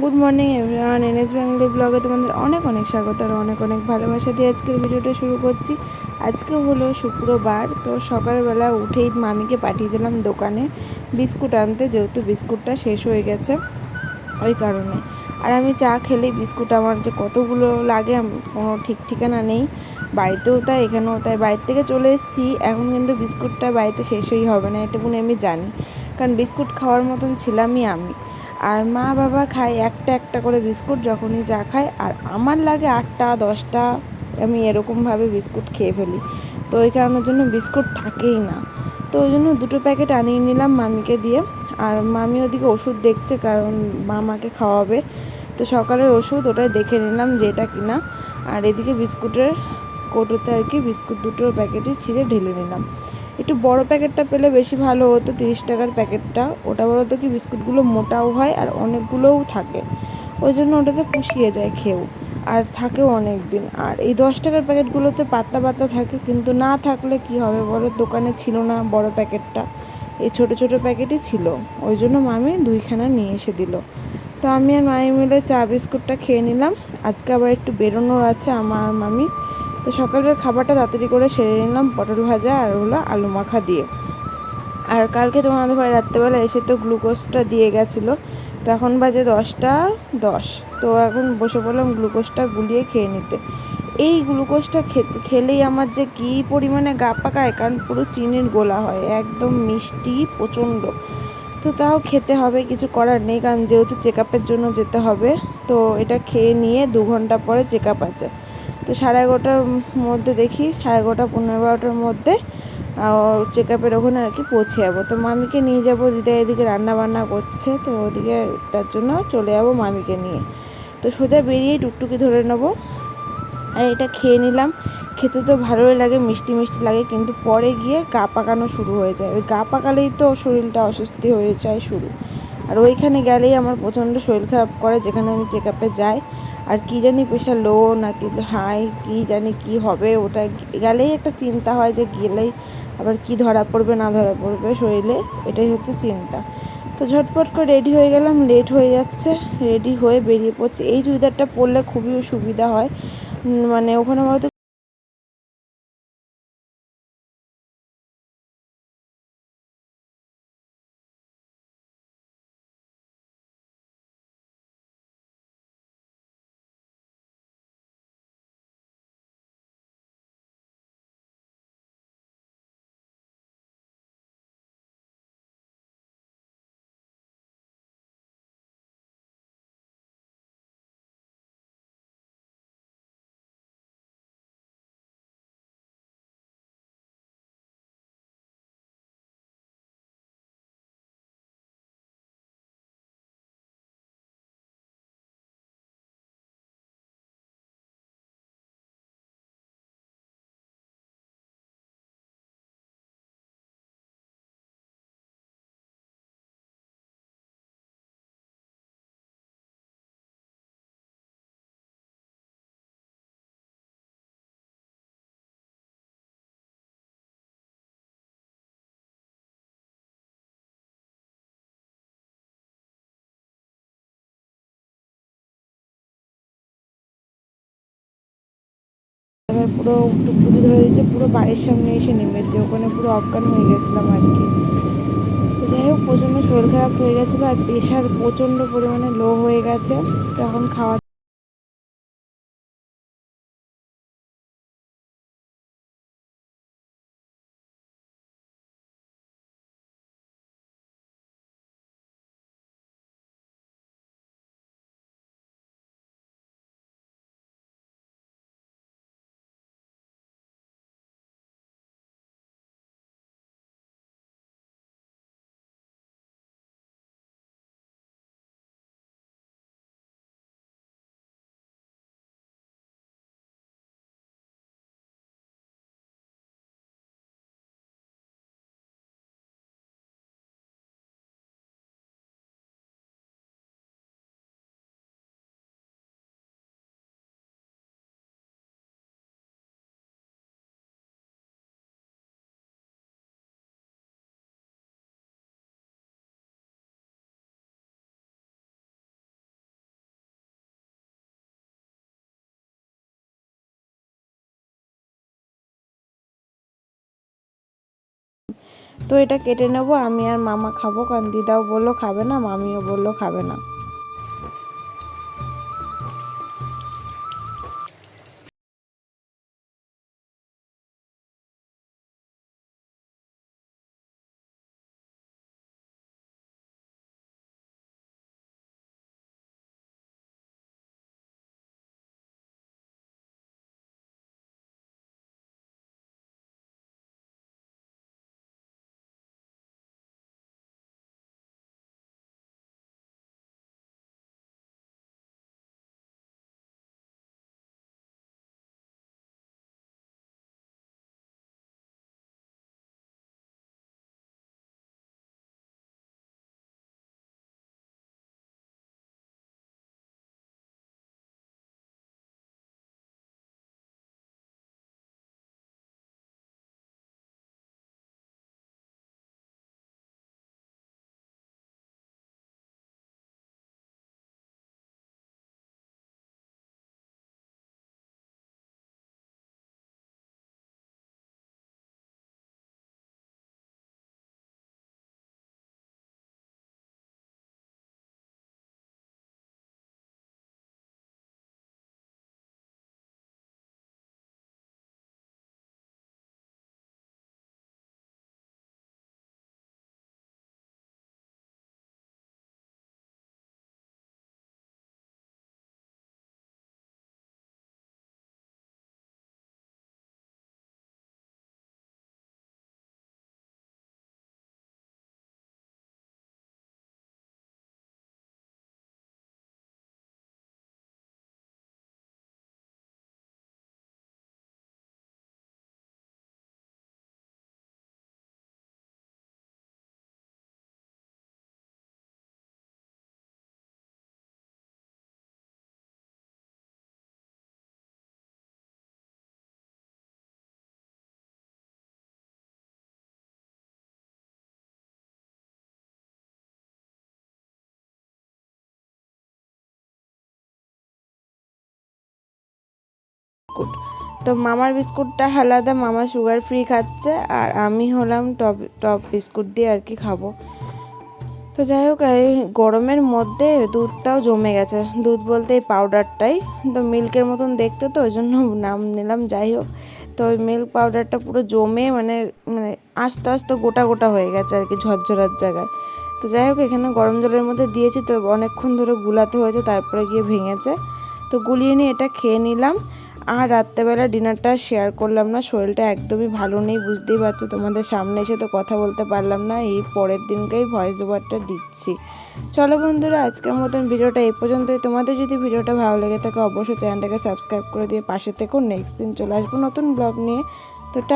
Good morning everyone NS Bengali ব্লগে তোমাদের অনেক অনেক স্বাগত আর অনেক অনেক ভালোবাসা দিয়ে আজকের ভিডিওটা শুরু করছি। আজকে হলো শুক্রবার, তো সকালবেলা উঠেই মামিকে পাঠিয়ে দিলাম দোকানে বিস্কুট আনতে, যেহেতু বিস্কুটটা শেষ হয়ে গেছে ওই কারণে। আর আমি চা খেলেই বিস্কুট আমার যে কতগুলো লাগে কোনো ঠিক ঠিকানা নেই। বাড়িতেও তাই, এখানেও তাই। বাড়ির থেকে চলে এসেছি, এখন কিন্তু বিস্কুটটা বাড়িতে শেষই হবে না এটুকুনি আমি জানি। কারণ বিস্কুট খাওয়ার মতন ছিলামই আমি। আর মা বাবা খায় একটা একটা করে বিস্কুট যখনই চা খায়, আর আমার লাগে আটটা, দশটা, আমি এরকমভাবে বিস্কুট খেয়ে ফেলি। তো ওই কারণের জন্য বিস্কুট থাকেই না। তো ওই জন্য দুটো প্যাকেট আনিয়ে নিলাম মামিকে দিয়ে। আর মামি ওদিকে ওষুধ দেখছে কারণ মামাকে খাওয়াবে। তো সকালের ওষুধ ওটাই দেখে নিলাম যে এটা কিনা। আর এদিকে বিস্কুটের কৌটোতে আর কি বিস্কুট দুটোর প্যাকেটই ছিঁড়ে ঢেলে নিলাম। একটু বড় প্যাকেটটা পেলে বেশি ভালো হতো, তিরিশ টাকার প্যাকেটটা। ওটা বলতো কি বিস্কুটগুলো মোটাও হয় আর অনেকগুলোও থাকে। ওই জন্য ওটাতে পুষিয়ে যায় খেয়েও। আর থাকেও অনেক দিন আর এই দশ টাকার প্যাকেটগুলোতে পাতলা পাতলা থাকে, কিন্তু না থাকলে কি হবে বলো? দোকানে ছিল না বড় প্যাকেটটা। এই ছোট ছোট প্যাকেটই ছিল। ওই জন্য মামি দুইখানা নিয়ে এসে দিল। তো আমি আর মামি মিলে চা বিস্কুটটা খেয়ে নিলাম। আজকে আবার একটু বেরোনোর আছে, আমার মামি। তো সকালের খাবারটা তাড়াতাড়ি করে সেরে নিলাম, পটল ভাজা আর হলো আলু মাখা দিয়ে। আর কালকে তোমাদের ঘরে রাত্রেবেলা এসে তো গ্লুকোজটা দিয়ে গেছিল, তো এখন বাজে দশটা দশ। তো এখন বসে পড়লাম গ্লুকোজটা গুলিয়ে খেয়ে নিতে। এই গ্লুকোজটা খেলেই আমার যে কী পরিমাণে গা পাকায়, কারণ পুরো চিনির গোলা হয়, একদম মিষ্টি প্রচণ্ড। তো তাও খেতে হবে, কিছু করার নেই, কারণ যেহেতু চেক জন্য যেতে হবে, তো এটা খেয়ে নিয়ে দু ঘণ্টা পরে চেক আপ আছে। তো সাড়ে এগারোটার মধ্যে দেখি, সাড়ে এগারোটা, পনেরো বারোটার মধ্যে চেক আপের ওখানে আর কি পৌঁছে যাব। তো মামিকে নিয়ে যাব, দিদা এদিকে রান্না বান্না করছে, তো ওদিকে তার জন্য চলে যাব মামিকে নিয়ে। তো সোজা বেরিয়ে টুকটুকি ধরে নেব। আর এটা খেয়ে নিলাম। খেতে তো ভালোই লাগে, মিষ্টি মিষ্টি লাগে, কিন্তু পরে গিয়ে গা পাকানো শুরু হয়ে যায়। ওই গা পাকালেই তো শরীরটা অস্বস্তি হয়ে যায় শুরু। আর ওইখানে গেলেই আমার প্রচণ্ড শরীর খারাপ করে, যেখানে আমি চেক আপে যাই। আর কি জানি প্রেশার লো না কি হাই কি জানি কি হবে, ওটা গেলেই একটা চিন্তা হয় যে গেলেই আবার কি ধরা পড়বে, না ধরা পড়বে, শরীরে এটাই হচ্ছে চিন্তা। তো ঝটপট করে রেডি হয়ে গেলাম লেট হয়ে যাচ্ছে রেডি হয়ে বেরিয়ে পড়ছে। এই চুড়িদারটা পরলে খুবই সুবিধা হয়। মানে ওখানে হয়তো এবার পুরো টুকটুকি ধরে দিয়েছে, পুরো বাড়ির সামনে এসে নেমেছে, ওখানে পুরো অজ্ঞান হয়ে গেছিলাম আর কি। যাই হোক, প্রচণ্ড শরীর খারাপ হয়ে গেছিল আর প্রেশার প্রচণ্ড পরিমাণে লো হয়ে গেছে তখন খাওয়া তো এটা কেটে নেব, আমি আর মামা খাব। কারণ দিদাও বলল খাবে না, মামিও বলল খাবে না। বিস্কুট। তো মামার বিস্কুটটা আলাদা মামা সুগার ফ্রি খাচ্ছে আর আমি হলাম টপ টপ বিস্কুট দিয়ে আর কি খাব। তো যাই হোক, এই গরমের মধ্যে দুধটাও জমে গেছে। দুধ বলতে এই পাউডারটাই তো মিল্কের মতন দেখতে তো, ওই জন্য নাম নিলাম, যাই হোক। তো ওই মিল্ক পাউডারটা পুরো জমে মানে মানে আস্তে আস্তে গোটা গোটা হয়ে গেছে আর কি ঝরঝরার জায়গায়। তো যাই হোক, এখানে গরম জলের মধ্যে দিয়েছি, তো অনেকক্ষণ ধরে গুলাতে হয়েছে, তারপরে গিয়ে ভেঙেছে। তো গুলিয়ে নিয়ে এটা খেয়ে নিলাম। আর রাত্রেবেলা ডিনারটা শেয়ার করলাম না, শরীরটা একদমই ভালো নেই, বুঝতেই পারছ, তোমাদের সামনে এসে তো কথা বলতে পারলাম না, এই পরের দিনকেই ভয়েস ওভারটা দিচ্ছি। চলো বন্ধুরা, আজকের মতন ভিডিওটা এই পর্যন্তই। তোমাদের যদি ভিডিওটা ভালো লেগে থাকে, অবশ্যই চ্যানেলটাকে সাবস্ক্রাইব করে দিয়ে পাশে থেকেও নেক্সট দিন চলে আসব নতুন ব্লগ নিয়ে।